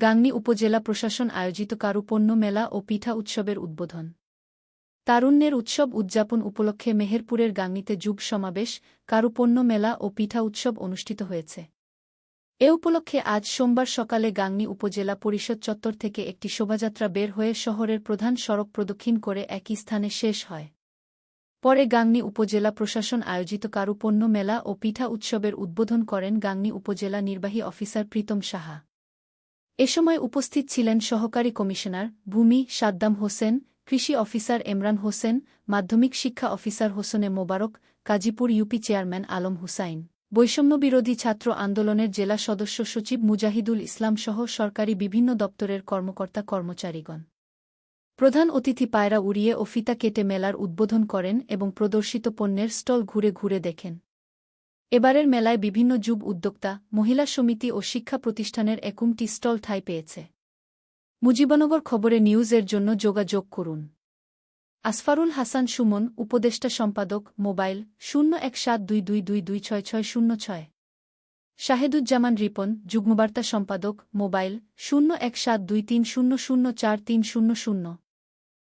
গাংনী উপজেলা প্রশাসন আয়োজিত কারুপণ্য মেলা ও পিঠা উৎসবের উদ্বোধন। তারুণ্যের উৎসব উদযাপন উপলক্ষে মেহেরপুরের গাংনীতে যুগ সমাবেশ, কারুপণ্য মেলা ও পিঠা উৎসব অনুষ্ঠিত হয়েছে। এ উপলক্ষে আজ সোমবার সকালে গাংনী উপজেলা পরিষদ চত্বর থেকে একটি শোভাযাত্রা বের হয়ে শহরের প্রধান সড়ক প্রদক্ষিণ করে একই স্থানে শেষ হয়। পরে গাংনী উপজেলা প্রশাসন আয়োজিত কারুপণ্য মেলা ও পিঠা উৎসবের উদ্বোধন করেন গাংনী উপজেলা নির্বাহী অফিসার প্রীতম সাহা। এ সময় উপস্থিত ছিলেন সহকারী কমিশনার ভূমি সাদ্দাম হোসেন, কৃষি অফিসার এমরান হোসেন, মাধ্যমিক শিক্ষা officer Hosne Mobarak Kazipur UP chairman Alam Hussain. বৈষম্যবিরোধী ছাত্র আন্দোলনের জেলা সদস্য সচিব মুজাহিদুল ইসলাম সহ সরকারি বিভিন্ন দপ্তরের কর্মকর্তা কর্মচারীগণ। প্রধান অতিথি পায়রা উড়িয়ে ও ফিতা কেটে মেলার উদ্বোধন করেন এবং প্রদর্শিত পণ্যের স্টল ঘুরে ঘুরে দেখেন। এবারের মেলায় বিভিন্ন যুব উদ্যোক্তা, মহিলা সমিতি ও শিক্ষা প্রতিষ্ঠানের একুমটি স্টল ঠাঁই পেয়েছে। মুজিবনগর খবরে নিউজের জন্য যোগাযোগ করুন। আসফারুল হাসান সুমন, উপদেষ্টা সম্পাদক, মোবাইল শূন্য এক সাত দুই দুই দুই দুই ছয় ছয় শূন্য ছয়। শাহেদুজ্জামান রিপন, যুগ্মবার্তা সম্পাদক, মোবাইল শূন্য এক সাত দুই তিন শূন্য শূন্য চার তিন শূন্য শূন্য।